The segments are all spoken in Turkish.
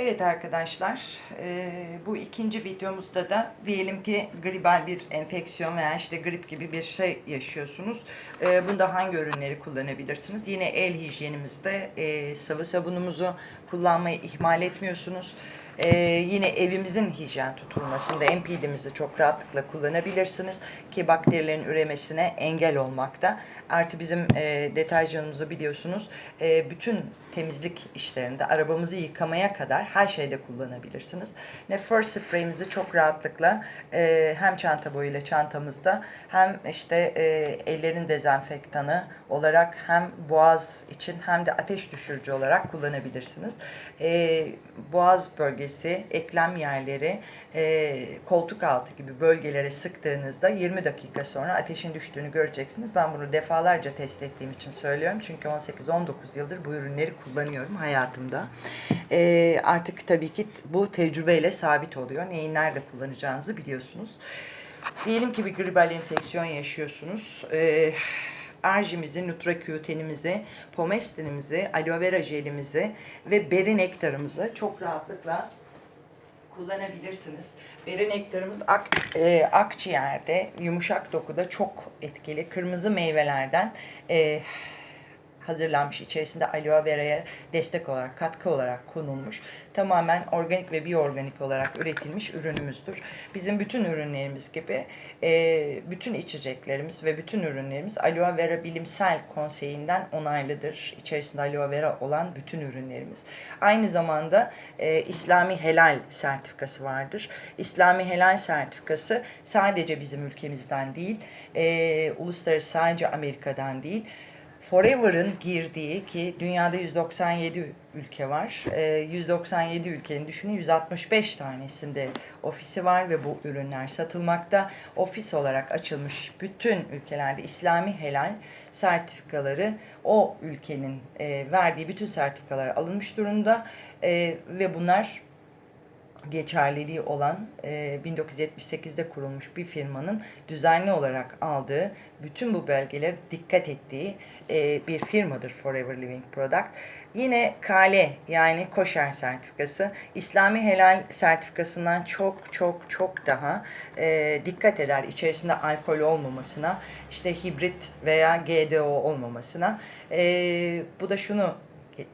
Evet arkadaşlar, e, bu ikinci videomuzda da diyelim ki gribal bir enfeksiyon veya işte grip gibi bir şey yaşıyorsunuz. E, bunda hangi ürünleri kullanabilirsiniz? Yine el hijyenimizde e, sıvı sabunumuzu kullanmayı ihmal etmiyorsunuz. E, yine evimizin hijyen tutulmasında MPD'mizi çok rahatlıkla kullanabilirsiniz ki bakterilerin üremesine engel olmakta. Artı bizim e, deterjanımızı biliyorsunuz e, bütün temizlik işlerinde arabamızı yıkamaya kadar her şeyde kullanabilirsiniz. Ne first spray'imizi çok rahatlıkla e, hem çanta boyuyla çantamızda hem işte e, ellerin dezenfektanı olarak hem boğaz için hem de ateş düşürücü olarak kullanabilirsiniz. E, boğaz bölgesi, eklem yerleri, e, koltuk altı gibi bölgelere sıktığınızda 20 dakika sonra ateşin düştüğünü göreceksiniz. Ben bunu defalarca test ettiğim için söylüyorum. Çünkü 18-19 yıldır bu ürünleri kullanıyorum hayatımda. E, artık tabii ki bu tecrübeyle sabit oluyor. Neyi nerede kullanacağınızı biliyorsunuz. Diyelim ki bir gribal enfeksiyon yaşıyorsunuz. E, Arjimizi, Nutracutenimizi, Pomestinimizi, aloe vera jelimizi ve beri nektarımızı çok rahatlıkla kullanabilirsiniz. Beri nektarımız ak, e, akciğerde, yumuşak dokuda çok etkili. Kırmızı meyvelerden e, hazırlanmış. içerisinde aloe vera'ya destek olarak, katkı olarak konulmuş. Tamamen organik ve biyoorganik olarak üretilmiş ürünümüzdür. Bizim bütün ürünlerimiz gibi e, bütün içeceklerimiz ve bütün ürünlerimiz aloe vera bilimsel konseyinden onaylıdır. İçerisinde aloe vera olan bütün ürünlerimiz. Aynı zamanda e, İslami helal sertifikası vardır. İslami helal sertifikası sadece bizim ülkemizden değil, e, uluslararası sadece Amerika'dan değil, Forever'ın girdiği ki dünyada 197 ülke var. Ee, 197 ülkenin düşünün 165 tanesinde ofisi var ve bu ürünler satılmakta. Ofis olarak açılmış bütün ülkelerde İslami helal sertifikaları o ülkenin e, verdiği bütün sertifikalar alınmış durumda E, ve bunlar geçerliliği olan e, 1978'de kurulmuş bir firmanın düzenli olarak aldığı bütün bu belgelere dikkat ettiği e, bir firmadır Forever Living Product. Yine KALE yani koşer sertifikası İslami helal sertifikasından çok çok çok daha e, dikkat eder içerisinde alkol olmamasına işte hibrit veya GDO olmamasına. E, bu da şunu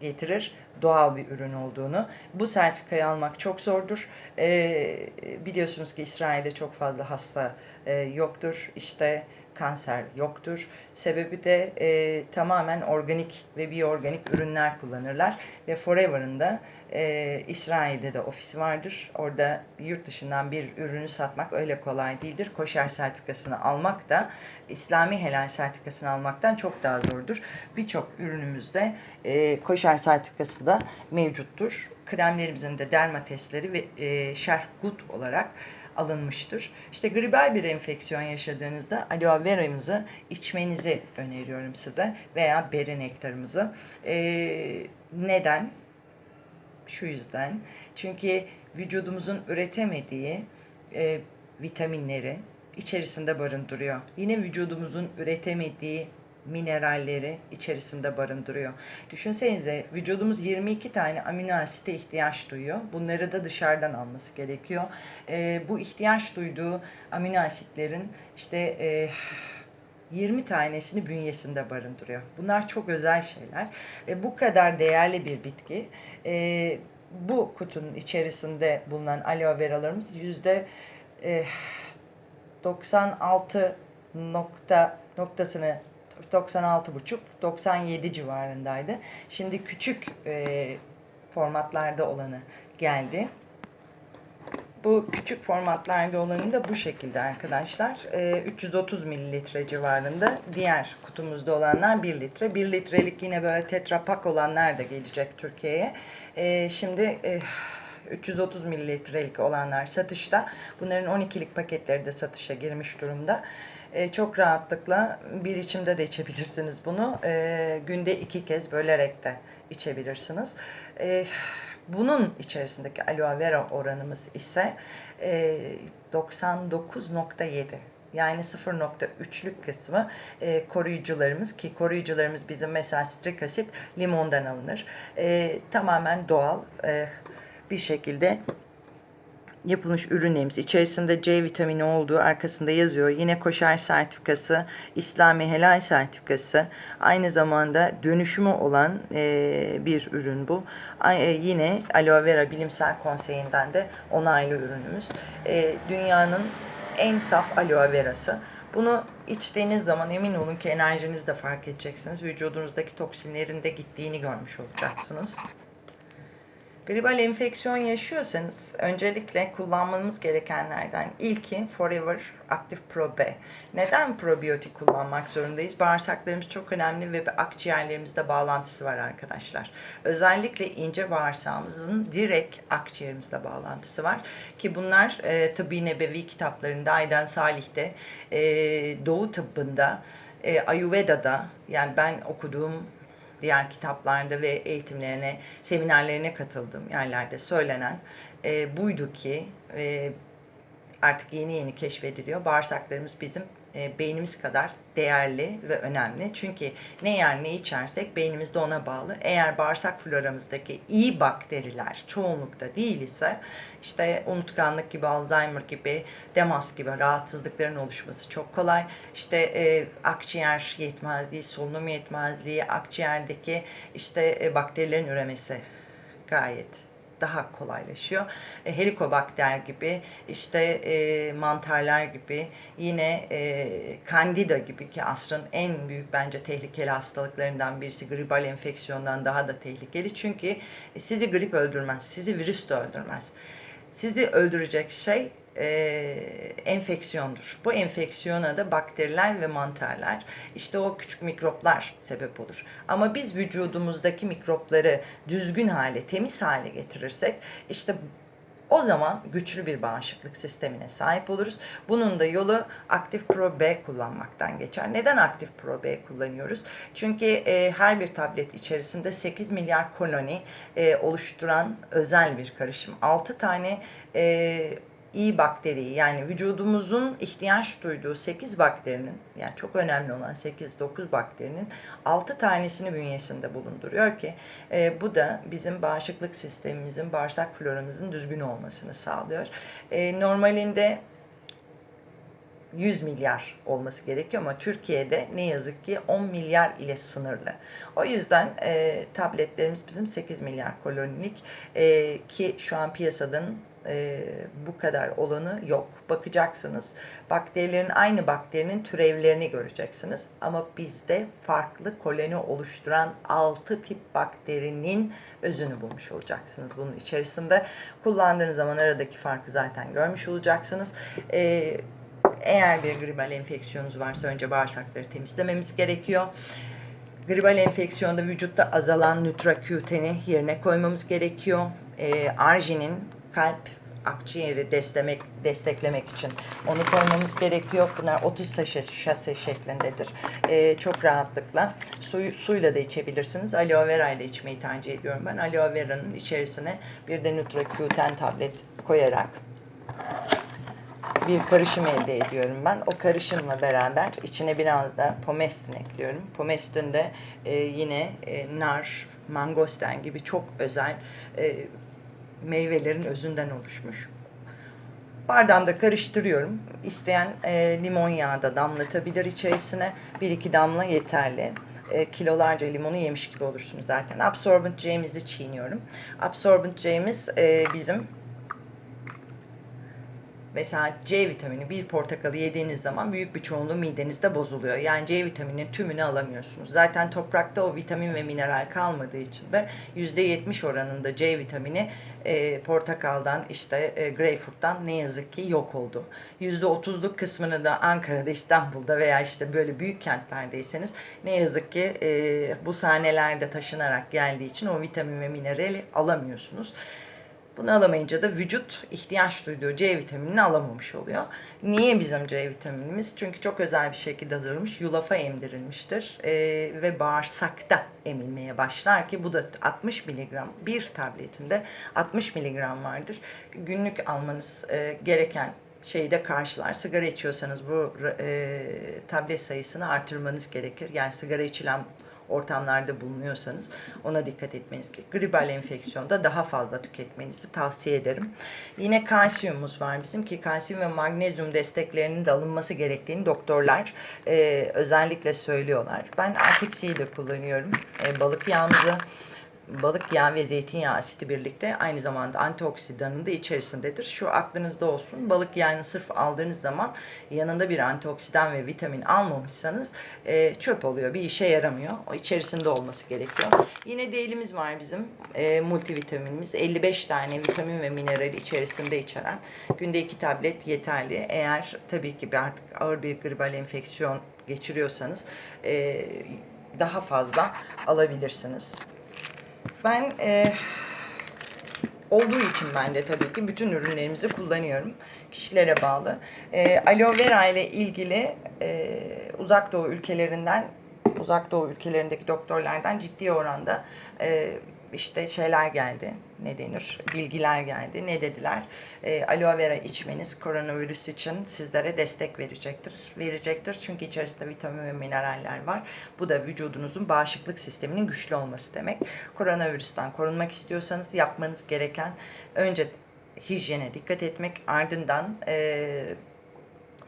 getirir doğal bir ürün olduğunu. Bu sertifikayı almak çok zordur. Ee, biliyorsunuz ki İsrail'de çok fazla hasta e, yoktur. İşte kanser yoktur. Sebebi de e, tamamen organik ve biyoorganik ürünler kullanırlar. Ve Forever'ın da e, İsrail'de de ofisi vardır. Orada yurt dışından bir ürünü satmak öyle kolay değildir. Koşer sertifikasını almak da İslami helal sertifikasını almaktan çok daha zordur. Birçok ürünümüzde e, koşer sertifikası da mevcuttur. Kremlerimizin de derma testleri ve e, şerh gut olarak alınmıştır. İşte gribal bir enfeksiyon yaşadığınızda aloe vera'mızı içmenizi öneriyorum size veya beri nektarımızı. Ee, neden? Şu yüzden. Çünkü vücudumuzun üretemediği e, vitaminleri içerisinde barındırıyor. Yine vücudumuzun üretemediği mineralleri içerisinde barındırıyor. Düşünsenize vücudumuz 22 tane amino asite ihtiyaç duyuyor. Bunları da dışarıdan alması gerekiyor. E, bu ihtiyaç duyduğu amino asitlerin işte e, 20 tanesini bünyesinde barındırıyor. Bunlar çok özel şeyler. E, bu kadar değerli bir bitki. E, bu kutunun içerisinde bulunan aloe veralarımız yüzde e, 96 nokta noktasını 96,5-97 civarındaydı. Şimdi küçük e, formatlarda olanı geldi. Bu küçük formatlarda olanı da bu şekilde arkadaşlar. E, 330 mililitre civarında. Diğer kutumuzda olanlar 1 litre. 1 litrelik yine böyle tetrapak olanlar da gelecek Türkiye'ye. E, şimdi... E, 330 mililitrelik olanlar satışta. Bunların 12'lik paketleri de satışa girmiş durumda. E, çok rahatlıkla bir içimde de içebilirsiniz bunu. E, günde iki kez bölerek de içebilirsiniz. E, bunun içerisindeki aloe vera oranımız ise e, 99.7. Yani 0.3'lük kısmı e, koruyucularımız ki koruyucularımız bizim mesela strik asit limondan alınır. E, tamamen doğal. E, bir şekilde yapılmış ürünlerimiz içerisinde C vitamini olduğu arkasında yazıyor. Yine koşar sertifikası, İslami helal sertifikası, aynı zamanda dönüşümü olan e, bir ürün bu. Ay- e, yine aloe vera bilimsel konseyinden de onaylı ürünümüz. E, dünyanın en saf aloe verası. Bunu içtiğiniz zaman emin olun ki enerjinizi de fark edeceksiniz. Vücudunuzdaki toksinlerin de gittiğini görmüş olacaksınız. Gribal enfeksiyon yaşıyorsanız öncelikle kullanmanız gerekenlerden ilki Forever Active Pro B. Neden probiyotik kullanmak zorundayız? Bağırsaklarımız çok önemli ve akciğerlerimizle bağlantısı var arkadaşlar. Özellikle ince bağırsağımızın direkt akciğerimizle bağlantısı var. Ki bunlar e, tıbbi nebevi kitaplarında Aydan Salih'te, e, Doğu tıbbında, e, Ayurveda'da yani ben okuduğum diğer kitaplarda ve eğitimlerine, seminerlerine katıldığım yerlerde söylenen e, buydu ki e, artık yeni yeni keşfediliyor. Bağırsaklarımız bizim e, beynimiz kadar değerli ve önemli. Çünkü ne yer ne içersek beynimiz de ona bağlı. Eğer bağırsak floramızdaki iyi bakteriler çoğunlukta değil ise işte unutkanlık gibi, Alzheimer gibi, demas gibi rahatsızlıkların oluşması çok kolay. İşte e, akciğer yetmezliği, solunum yetmezliği, akciğerdeki işte e, bakterilerin üremesi gayet daha kolaylaşıyor. E, helikobakter gibi, işte e, mantarlar gibi, yine e, kandida gibi ki asrın en büyük bence tehlikeli hastalıklarından birisi gribal enfeksiyondan daha da tehlikeli. Çünkü sizi grip öldürmez, sizi virüs de öldürmez. Sizi öldürecek şey e, enfeksiyondur. Bu enfeksiyona da bakteriler ve mantarlar, işte o küçük mikroplar sebep olur. Ama biz vücudumuzdaki mikropları düzgün hale, temiz hale getirirsek, işte o zaman güçlü bir bağışıklık sistemine sahip oluruz. Bunun da yolu Aktif Pro B kullanmaktan geçer. Neden Aktif Pro B kullanıyoruz? Çünkü e, her bir tablet içerisinde 8 milyar koloni e, oluşturan özel bir karışım. 6 tane e, iyi bakteriyi yani vücudumuzun ihtiyaç duyduğu 8 bakterinin yani çok önemli olan 8-9 bakterinin 6 tanesini bünyesinde bulunduruyor ki e, bu da bizim bağışıklık sistemimizin, bağırsak floramızın düzgün olmasını sağlıyor. E, normalinde 100 milyar olması gerekiyor ama Türkiye'de ne yazık ki 10 milyar ile sınırlı. O yüzden e, tabletlerimiz bizim 8 milyar kolonilik e, ki şu an piyasadan e, bu kadar olanı yok. Bakacaksınız bakterilerin aynı bakterinin türevlerini göreceksiniz. Ama bizde farklı koloni oluşturan 6 tip bakterinin özünü bulmuş olacaksınız bunun içerisinde. Kullandığınız zaman aradaki farkı zaten görmüş olacaksınız. E, eğer bir gribal enfeksiyonunuz varsa önce bağırsakları temizlememiz gerekiyor. Gribal enfeksiyonda vücutta azalan nutraküteni yerine koymamız gerekiyor. E, arginin kalp akciğeri desteklemek, desteklemek için onu koymamız gerekiyor. Bunlar 30 şase, şase şeklindedir. E, çok rahatlıkla suyu, suyla da içebilirsiniz. Aloe vera ile içmeyi tercih ediyorum ben. Aloe vera'nın içerisine bir de nutraküten tablet koyarak bir karışım elde ediyorum ben. O karışımla beraber içine biraz da pomestin ekliyorum. Pomestin de e, yine e, nar, mangosten gibi çok özel e, meyvelerin özünden oluşmuş. Bardağımda karıştırıyorum. İsteyen e, limon yağı da damlatabilir içerisine. Bir iki damla yeterli. E, kilolarca limonu yemiş gibi olursunuz zaten. Absorbent J'mizi çiğniyorum. Absorbent J'miz e, bizim Mesela C vitamini bir portakalı yediğiniz zaman büyük bir çoğunluğu midenizde bozuluyor. Yani C vitamininin tümünü alamıyorsunuz. Zaten toprakta o vitamin ve mineral kalmadığı için de %70 oranında C vitamini e, portakaldan işte e, greyfurttan ne yazık ki yok oldu. %30'luk kısmını da Ankara'da, İstanbul'da veya işte böyle büyük kentlerdeyseniz ne yazık ki e, bu sahnelerde taşınarak geldiği için o vitamin ve minerali alamıyorsunuz. Bunu alamayınca da vücut ihtiyaç duyduğu C vitaminini alamamış oluyor. Niye bizim C vitaminimiz? Çünkü çok özel bir şekilde hazırlanmış, yulafa emdirilmiştir ee, ve bağırsakta emilmeye başlar ki bu da 60 miligram bir tabletinde 60 miligram vardır. Günlük almanız e, gereken şeyi de karşılar. Sigara içiyorsanız bu e, tablet sayısını artırmanız gerekir. Yani sigara içilen ortamlarda bulunuyorsanız ona dikkat etmeniz gerekiyor. Gribal enfeksiyonda daha fazla tüketmenizi tavsiye ederim. Yine kalsiyumumuz var bizim ki kalsiyum ve magnezyum desteklerinin de alınması gerektiğini doktorlar e, özellikle söylüyorlar. Ben Artix'i de kullanıyorum. E, balık yağımızı balık yağı ve zeytinyağı asiti birlikte aynı zamanda antioksidanın da içerisindedir. Şu aklınızda olsun. Balık yağını sırf aldığınız zaman yanında bir antioksidan ve vitamin almamışsanız e, çöp oluyor. Bir işe yaramıyor. O içerisinde olması gerekiyor. Yine değilimiz var bizim. E, multivitaminimiz. 55 tane vitamin ve mineral içerisinde içeren. Günde 2 tablet yeterli. Eğer tabii ki artık ağır bir gribal enfeksiyon geçiriyorsanız e, daha fazla alabilirsiniz. Ben e, olduğu için ben de tabii ki bütün ürünlerimizi kullanıyorum. Kişilere bağlı. E, aloe vera ile ilgili e, uzak doğu ülkelerinden uzak doğu ülkelerindeki doktorlardan ciddi oranda e, işte şeyler geldi. Ne denir? Bilgiler geldi. Ne dediler? E, aloe vera içmeniz koronavirüs için sizlere destek verecektir. Verecektir. Çünkü içerisinde vitamin ve mineraller var. Bu da vücudunuzun bağışıklık sisteminin güçlü olması demek. Koronavirüsten korunmak istiyorsanız yapmanız gereken önce hijyene dikkat etmek, ardından e,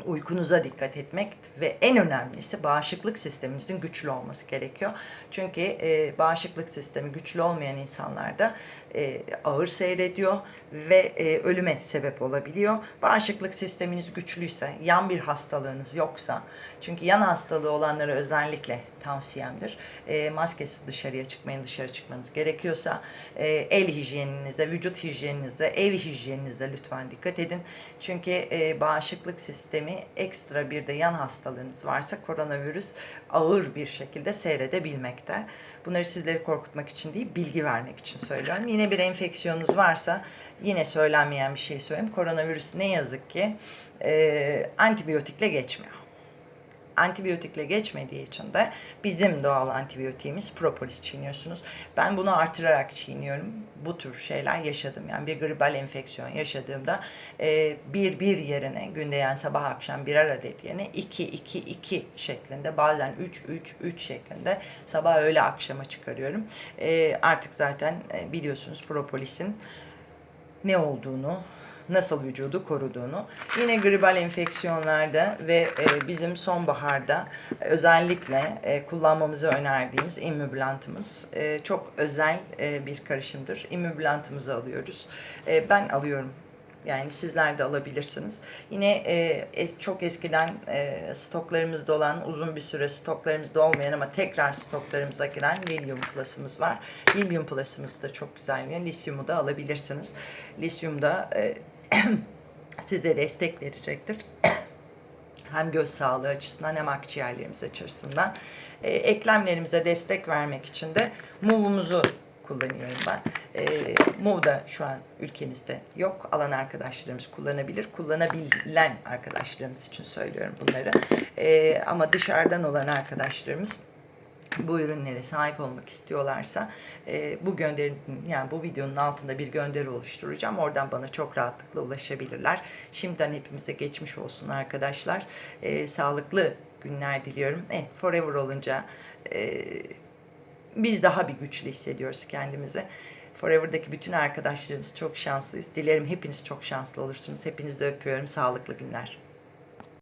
uykunuza dikkat etmek ve en önemlisi bağışıklık sisteminizin güçlü olması gerekiyor. Çünkü e, bağışıklık sistemi güçlü olmayan insanlarda e, ağır seyrediyor ve e, ölüme sebep olabiliyor. Bağışıklık sisteminiz güçlüyse, yan bir hastalığınız yoksa, çünkü yan hastalığı olanlara özellikle tavsiyemdir. E, maskesiz dışarıya çıkmayın, dışarı çıkmanız gerekiyorsa e, el hijyeninize, vücut hijyeninize, ev hijyeninize lütfen dikkat edin. Çünkü e, bağışıklık sistemi ekstra bir de yan hastalığınız varsa koronavirüs ağır bir şekilde seyredebilmekte. Bunları sizleri korkutmak için değil, bilgi vermek için söylüyorum. Yine bir enfeksiyonunuz varsa yine söylenmeyen bir şey söyleyeyim. Koronavirüs ne yazık ki e, antibiyotikle geçmiyor antibiyotikle geçmediği için de bizim doğal antibiyotiğimiz propolis çiğniyorsunuz. Ben bunu artırarak çiğniyorum. Bu tür şeyler yaşadım. Yani bir gribal enfeksiyon yaşadığımda e, bir bir yerine günde yani sabah akşam birer adet yerine 2 2 2 şeklinde bazen 3 3 3 şeklinde sabah öğle akşama çıkarıyorum. E, artık zaten e, biliyorsunuz propolisin ne olduğunu, nasıl vücudu koruduğunu. Yine gribal enfeksiyonlarda ve e, bizim sonbaharda özellikle e, kullanmamızı önerdiğimiz immüblantımız e, çok özel e, bir karışımdır. İmmüblantımızı alıyoruz. E, ben alıyorum yani sizler de alabilirsiniz. Yine e, e, çok eskiden e, stoklarımızda olan, uzun bir süre stoklarımızda olmayan ama tekrar stoklarımıza giren Lilium Plus'ımız var. Lilium Plus'ımız da çok güzel. Yani lisyumu da alabilirsiniz. Lisyum da e, size destek verecektir. hem göz sağlığı açısından hem akciğerlerimiz açısından. E, eklemlerimize destek vermek için de muvumuzu kullanıyorum ben. E, Muv da şu an ülkemizde yok. Alan arkadaşlarımız kullanabilir. Kullanabilen arkadaşlarımız için söylüyorum bunları. E, ama dışarıdan olan arkadaşlarımız bu ürünlere sahip olmak istiyorlarsa e, bu gönderinin yani bu videonun altında bir gönderi oluşturacağım. Oradan bana çok rahatlıkla ulaşabilirler. Şimdiden hepimize geçmiş olsun arkadaşlar. E, sağlıklı günler diliyorum. E, forever olunca e, biz daha bir güçlü hissediyoruz kendimizi. Forever'daki bütün arkadaşlarımız çok şanslıyız. Dilerim hepiniz çok şanslı olursunuz. Hepinizi öpüyorum. Sağlıklı günler.